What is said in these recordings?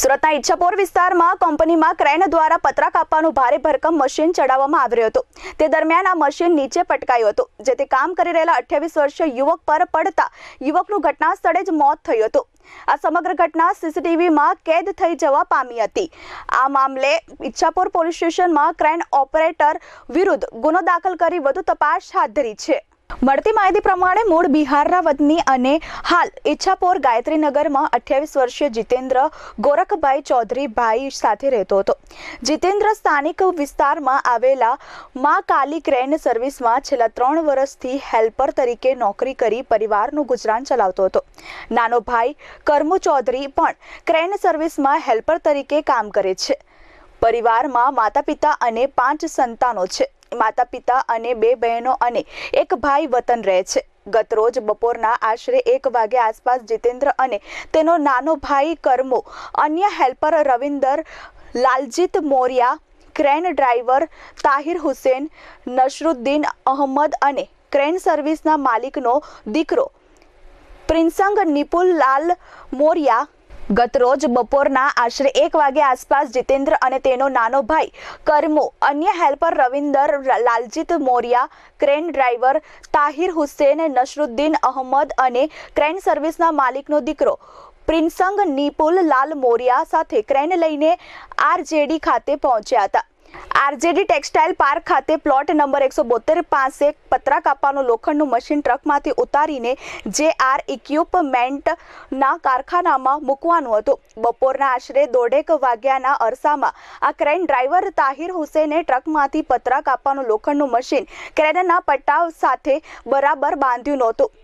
સુરતના ઈચ્છાપોર વિસ્તારમાં કંપનીમાં ક્રેન દ્વારા પતરા કાપવાનું ભારે ભરકમ મશીન ચડાવવામાં આવ્યું હતું. તે દરમિયાન આ મશીન નીચે પટકાયું હતું, જેથી કામ કરી રહેલા અઠ્યાવીસ વર્ષીય યુવક પર પડતા યુવકનું ઘટના સ્થળે જ મોત થયું હતું. આ સમગ્ર ઘટના સીસીટીવીમાં કેદ થઈ જવા પામી હતી. આ મામલે ઈચ્છાપોર પોલીસ સ્ટેશનમાં ક્રેન ઓપરેટર વિરુદ્ધ ગુનો દાખલ કરી વધુ તપાસ હાથ ધરી છે. મળતી માહિતી પ્રમાણે મૂળ બિહારના વતની અને હાલ ઈચ્છાપોર ગાયત્રીનગરમાં અઠ્યાવીસ વર્ષીય જીતેન્દ્ર ગોરખભાઈ ચૌધરી ભાઈ સાથે રહેતો હતો. જીતેન્દ્ર સ્થાનિક વિસ્તારમાં આવેલા મા કાલી ક્રેન સર્વિસમાં છેલ્લા ત્રણ વર્ષથી હેલ્પર તરીકે નોકરી કરી પરિવારનું ગુજરાન ચલાવતો હતો. નાનો ભાઈ કરમુ ચૌધરી પણ ક્રેન સર્વિસમાં હેલ્પર તરીકે કામ કરે છે. પરિવારમાં માતા પિતા અને પાંચ સંતાનો છે. માતા પિતા અને બે બહેનો અને એક ભાઈ વતન રહે છે. ગત રોજ બપોરના આશરે એક વાગે આસપાસ જીતેન્દ્ર અને તેનો નાનો ભાઈ કર્મો, અન્ય helper Ravinder, Laljeet Moriya, crane driver Tahir Hussain, Nasruddin Ahmad અને ક્રેન સર્વિસના માલિકનો દીકરો, પ્રિન્સંગ નિપુલ લાલ મોરિયા ગત રોજ બપોરના આશરે એક વાગે આસપાસ જીતેન્દ્ર અને તેનો નાનો ભાઈ કર્મો, અન્ય helper Ravinder Laljeet Moriya, crane driver Tahir Hussain, Nasruddin Ahmad અને ક્રેન સર્વિસના માલિકનો દીકરો પ્રિન્સંગ નિપુલ લાલ મોરિયા સાથે ક્રેન લઈને આરજેડી ખાતે પહોંચ્યા હતા. આરજેડી ટેક્સટાઇલ પાર્ક ખાતે પ્લોટ નંબર એકસો બોતેર પાસે પતરા કાપવાનું લોખંડનું મશીન ટ્રકમાંથી ઉતારીને જે આર ઇક્વિપમેન્ટના કારખાનામાં મૂકવાનું હતું. બપોરના આશરે દોઢેક વાગ્યાના અરસામાં આ ક્રેન ડ્રાઈવર તાહિર હુસેને ટ્રકમાંથી પતરા કાપવાનું લોખંડનું મશીન ક્રેનના પટ્ટા સાથે બરાબર બાંધ્યું નહોતું.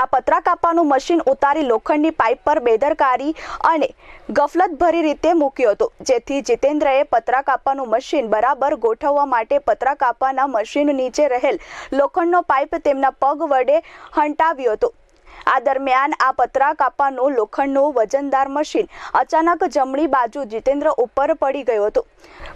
આ પતરા કાપવાનું મશીન ઉતારી લોખંડની પાઇપ પર બેદરકારી અને ગફલતભરી રીતે મૂક્યું હતું. જેથી જીતેન્દ્રએ પતરા કાપવાનું મશીન બરાબર ગોઠવવા માટે પતરા કાપવાના મશીન નીચે રહેલ લોખંડનો પાઇપ તેમના પગ વડે હંટાવ્યો હતો. આ દરમિયાન આ પતરા કાપવાનું લોખંડનું વજનદાર મશીન અચાનક જમણી બાજુ જીતેન્દ્ર ઉપર પડી ગયું હતું.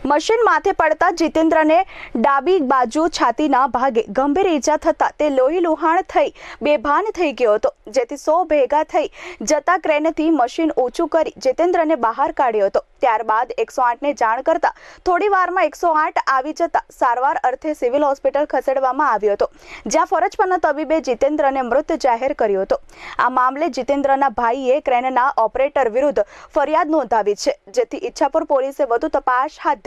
મશીન માથે પડતા જીતેન્દ્રને ડાબી બાજુ છાતીના ભાગે ગંભીર ઈજા થતાં તે લોહી લુહાણ થઈ બેભાન થઈ ગયો હતો, જેથી સો ભેગા થઈ જતા ક્રેનથી મશીન ઓછું કરી જીતેન્દ્રને બહાર કાઢ્યો હતો. ત્યારબાદ એકસો આઠને જાણ કરતા થોડી વારમાં એકસો આઠ આવી જતા સારવાર અર્થે સિવિલ હોસ્પિટલ ખસેડવામાં આવ્યો હતો, જ્યાં ફરજ પરના તબીબે જીતેન્દ્રને મૃત જાહેર કર્યો હતો. આ મામલે જીતેન્દ્રના ભાઈએ ક્રેનના ઓપરેટર વિરુદ્ધ ફરિયાદ નોંધાવી છે, જેથી ઈચ્છાપુર પોલીસે વધુ તપાસ હાથ